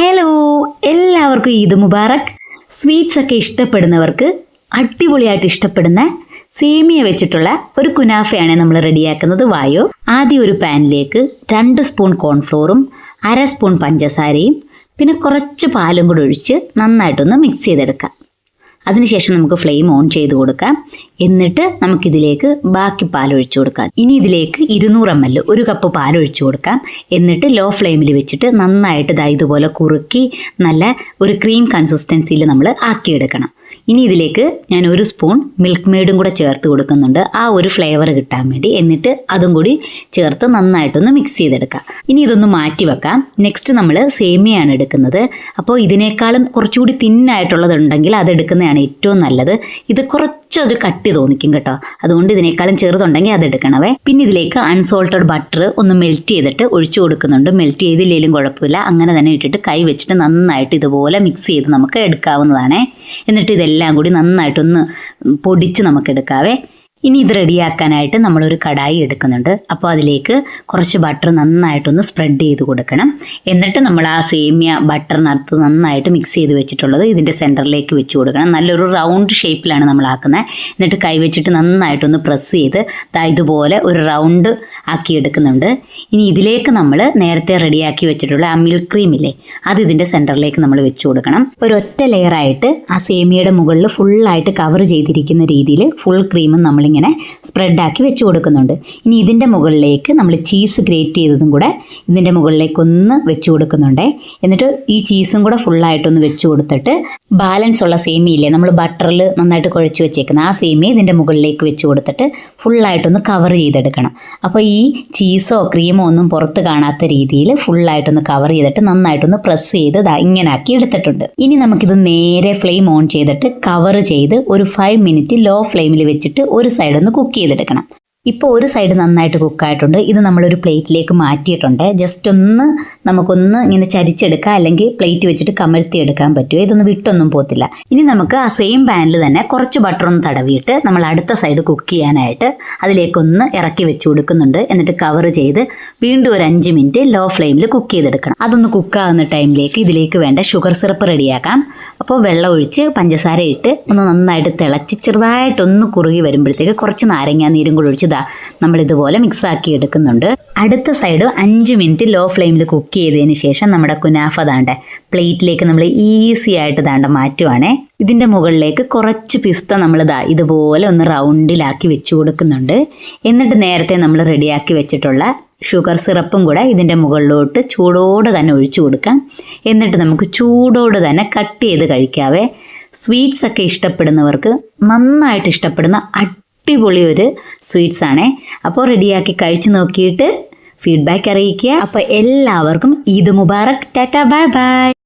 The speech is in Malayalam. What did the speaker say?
ഹലോ എല്ലാവർക്കും ഈദ് മുബാറക്. സ്വീറ്റ്സ് ഒക്കെ ഇഷ്ടപ്പെടുന്നവർക്ക് അടിപൊളിയായിട്ട് ഇഷ്ടപ്പെടുന്ന സേമിയ വെച്ചിട്ടുള്ള ഒരു കുനാഫയാണ് നമ്മൾ റെഡിയാക്കുന്നത്. വായോ. ആദ്യം ഒരു പാനിലേക്ക് രണ്ട് സ്പൂൺ കോൺഫ്ലോറും അര സ്പൂൺ പഞ്ചസാരയും പിന്നെ കുറച്ച് പാലും കൂടി ഒഴിച്ച് നന്നായിട്ടൊന്ന് മിക്സ് ചെയ്തെടുക്കാം. അതിനുശേഷം നമുക്ക് ഫ്ലെയിം ഓൺ ചെയ്ത് കൊടുക്കാം. എന്നിട്ട് നമുക്കിതിലേക്ക് ബാക്കി പാൽ ഒഴിച്ചു കൊടുക്കാം. ഇനി ഇതിലേക്ക് ഇരുന്നൂറ് എം എൽ ഒരു കപ്പ് പാൽ ഒഴിച്ചു കൊടുക്കാം. എന്നിട്ട് ലോ ഫ്ലെയിമിൽ വെച്ചിട്ട് നന്നായിട്ട് ദാ ഇതുപോലെ കുറുക്കി നല്ല ഒരു ക്രീം കൺസിസ്റ്റൻസിയിൽ നമ്മൾ ആക്കിയെടുക്കണം. ഇനി ഇതിലേക്ക് ഞാൻ ഒരു സ്പൂൺ മിൽക്ക് മെയ്ഡും കൂടെ ചേർത്ത് കൊടുക്കുന്നുണ്ട്. ആ ഒരു ഫ്ലേവർ കിട്ടാൻ വേണ്ടി എന്നിട്ട് അതും കൂടി ചേർത്ത് നന്നായിട്ടൊന്ന് മിക്സ് ചെയ്തെടുക്കാം. ഇനി ഇതൊന്ന് മാറ്റി വെക്കാം. നെക്സ്റ്റ് നമ്മൾ സേമിയാണ് എടുക്കുന്നത്. അപ്പോൾ ഇതിനേക്കാളും കുറച്ചുകൂടി തിന്നായിട്ടുള്ളതുണ്ടെങ്കിൽ അത് എടുക്കുന്നതാണ് ഏറ്റവും നല്ലത്. ഇത് കുറച്ചൊരു കട്ടി തോന്നിക്കും കേട്ടോ. അതുകൊണ്ട് ഇതിനേക്കാളും ചെറുതുണ്ടെങ്കിൽ അത് എടുക്കണവേ. പിന്നെ ഇതിലേക്ക് അൺസോൾട്ടഡ് ബട്ടർ ഒന്ന് മെൽറ്റ് ചെയ്തിട്ട് ഒഴിച്ചു കൊടുക്കുന്നുണ്ട്. മെൽറ്റ് ചെയ്തില്ലെങ്കിലും കുഴപ്പമില്ല. അങ്ങനെ തന്നെ ഇട്ടിട്ട് കൈ വെച്ചിട്ട് നന്നായിട്ട് ഇതുപോലെ മിക്സ് ചെയ്ത് നമുക്ക് എടുക്കാവുന്നതാണേ. എന്നിട്ട് ഇതെല്ലാം കൂടി നന്നായിട്ടൊന്ന് പൊടിച്ച് നമുക്ക് എടുക്കാവേ. ഇനി ഇത് റെഡിയാക്കാനായിട്ട് നമ്മളൊരു കടായി എടുക്കുന്നുണ്ട്. അപ്പോൾ അതിലേക്ക് കുറച്ച് ബട്ടർ നന്നായിട്ടൊന്ന് സ്പ്രെഡ് ചെയ്ത് കൊടുക്കണം. എന്നിട്ട് നമ്മൾ ആ സേമിയ ബട്ടറിനകത്ത് നന്നായിട്ട് മിക്സ് ചെയ്ത് വെച്ചിട്ടുള്ളത് ഇതിന്റെ സെന്ററിലേക്ക് വെച്ച് കൊടുക്കണം. നല്ലൊരു റൗണ്ട് ഷേപ്പിലാണ് നമ്മൾ ആക്കുന്നത്. എന്നിട്ട് കൈ വെച്ചിട്ട് നന്നായിട്ടൊന്ന് പ്രസ് ചെയ്ത് ഇതുപോലെ ഒരു റൗണ്ട് ആക്കി എടുക്കുന്നുണ്ട്. ഇനി ഇതിലേക്ക് നമ്മൾ നേരത്തെ റെഡിയാക്കി വെച്ചിട്ടുള്ള ആ മിൽക്ക് ക്രീമില്ലേ അത് ഇതിന്റെ സെന്ററിലേക്ക് നമ്മൾ വെച്ച് കൊടുക്കണം. ഒരൊറ്റ ലെയറായിട്ട് ആ സേമിയയുടെ മുകളിൽ ഫുള്ളായിട്ട് കവർ ചെയ്തിരിക്കുന്ന രീതിയിൽ ഫുൾ ക്രീമും നമ്മളിങ്ങനെ സ്പ്രെഡാക്കി വെച്ച് കൊടുക്കുന്നുണ്ട്. ഇനി ഇതിന്റെ മുകളിലേക്ക് നമ്മൾ ചീസ് ഗ്രേറ്റ് ചെയ്തതും കൂടെ ഇതിന്റെ മുകളിലേക്ക് ഒന്ന് വെച്ച് കൊടുക്കുന്നുണ്ട്. എന്നിട്ട് ഈ ചീസും കൂടെ ഫുള്ളായിട്ടൊന്ന് വെച്ച് കൊടുത്തിട്ട് ബാലൻസ് ഉള്ള സേമിയില്ലേ നമ്മൾ ബട്ടറിൽ നന്നായിട്ട് കുഴച്ച് വെച്ചേക്കുന്ന ആ സേമിയ ഇതിന്റെ മുകളിലേക്ക് വെച്ച് കൊടുത്തിട്ട് ഫുള്ളായിട്ടൊന്ന് കവർ ചെയ്തെടുക്കണം. അപ്പോൾ ഈ ചീസോ ക്രീമോ ഒന്നും പുറത്ത് കാണാത്ത രീതിയിൽ ഫുള്ളായിട്ടൊന്ന് കവർ ചെയ്തിട്ട് നന്നായിട്ടൊന്ന് പ്രസ് ചെയ്ത് ഇങ്ങനെ ആക്കി എടുത്തിട്ടുണ്ട്. ഇനി നമുക്കിത് നേരെ ഫ്ലെയിം ഓൺ ചെയ്തിട്ട് കവർ ചെയ്ത് ഒരു ഫൈവ് മിനിറ്റ് ലോ ഫ്ലെയിമിൽ വെച്ചിട്ട് ഒരു സൈഡ് ഒന്ന് കുക്ക് ചെയ്തെടുക്കണം. ഇപ്പോൾ ഒരു സൈഡ് നന്നായിട്ട് കുക്കായിട്ടുണ്ട് ഇത് നമ്മളൊരു പ്ലേറ്റിലേക്ക് മാറ്റിയിട്ടുണ്ട്. ജസ്റ്റ് ഒന്ന് നമുക്കൊന്ന് ഇങ്ങനെ ചരിച്ചെടുക്കാം. അല്ലെങ്കിൽ പ്ലേറ്റ് വെച്ചിട്ട് കമഴ്ത്തി എടുക്കാൻ പറ്റുമോ? ഇതൊന്നും വിട്ടൊന്നും പോത്തില്ല ഇനി നമുക്ക് ആ സെയിം പാനിൽ തന്നെ കുറച്ച് ബട്ടർ ഒന്ന് തടവിയിട്ട് നമ്മൾ അടുത്ത സൈഡ് കുക്ക് ചെയ്യാനായിട്ട് അതിലേക്കൊന്ന് ഇറക്കി വെച്ച് കൊടുക്കുന്നുണ്ട്. എന്നിട്ട് കവർ ചെയ്ത് വീണ്ടും ഒരു അഞ്ച് മിനിറ്റ് ലോ ഫ്ലെയിമിൽ കുക്ക് ചെയ്തെടുക്കണം. അതൊന്ന് കുക്കാവുന്ന ടൈമിലേക്ക് ഇതിലേക്ക് വേണ്ട ഷുഗർ സിറപ്പ് റെഡിയാക്കാം അപ്പോൾ വെള്ളം ഒഴിച്ച് പഞ്ചസാര ഇട്ട് ഒന്ന് നന്നായിട്ട് തിളച്ച് ചെറുതായിട്ടൊന്ന് കുറുകി വരുമ്പോഴത്തേക്ക് കുറച്ച് നാരങ്ങ നീരും കൂടി ഒഴിച്ച് ഇതാ നമ്മൾ ഇതുപോലെ മിക്സ് ആക്കി എടുക്കുന്നുണ്ട്. അടുത്ത സൈഡ് അഞ്ച് മിനിറ്റ് ലോ ഫ്ലെയിമിൽ കുക്ക് ചെയ്തതിന് ശേഷം നമ്മുടെ കുനാഫ ദാണ്ട പ്ലേറ്റിലേക്ക് നമ്മൾ ഈസി ആയിട്ട് ദാണ്ട മാറ്റുവാണേ. ഇതിന്റെ മുകളിലേക്ക് കുറച്ച് പിസ്ത നമ്മൾ ദാ ഇതുപോലെ ഒന്ന് റൗണ്ടിലാക്കി വെച്ച് കൊടുക്കുന്നുണ്ട്. എന്നിട്ട് നേരത്തെ നമ്മൾ റെഡിയാക്കി വെച്ചിട്ടുള്ള ഷുഗർ സിറപ്പും കൂടെ ഇതിന്റെ മുകളിലോട്ട് ചൂടോടെ തന്നെ ഒഴിച്ചു കൊടുക്കാം. എന്നിട്ട് നമുക്ക് ചൂടോടെ തന്നെ കട്ട് ചെയ്ത് കഴിക്കാവേ. സ്വീറ്റ്സ് ഒക്കെ ഇഷ്ടപ്പെടുന്നവർക്ക് നന്നായിട്ട് ഇഷ്ടപ്പെടുന്ന അടിപൊളി ഒരു സ്വീറ്റ്സ് ആണേ. അപ്പോൾ റെഡിയാക്കി കഴിച്ചു നോക്കിയിട്ട് ഫീഡ്ബാക്ക് അറിയിക്കുക. അപ്പോൾ എല്ലാവർക്കും Eid Mubarak. Tata bye bye.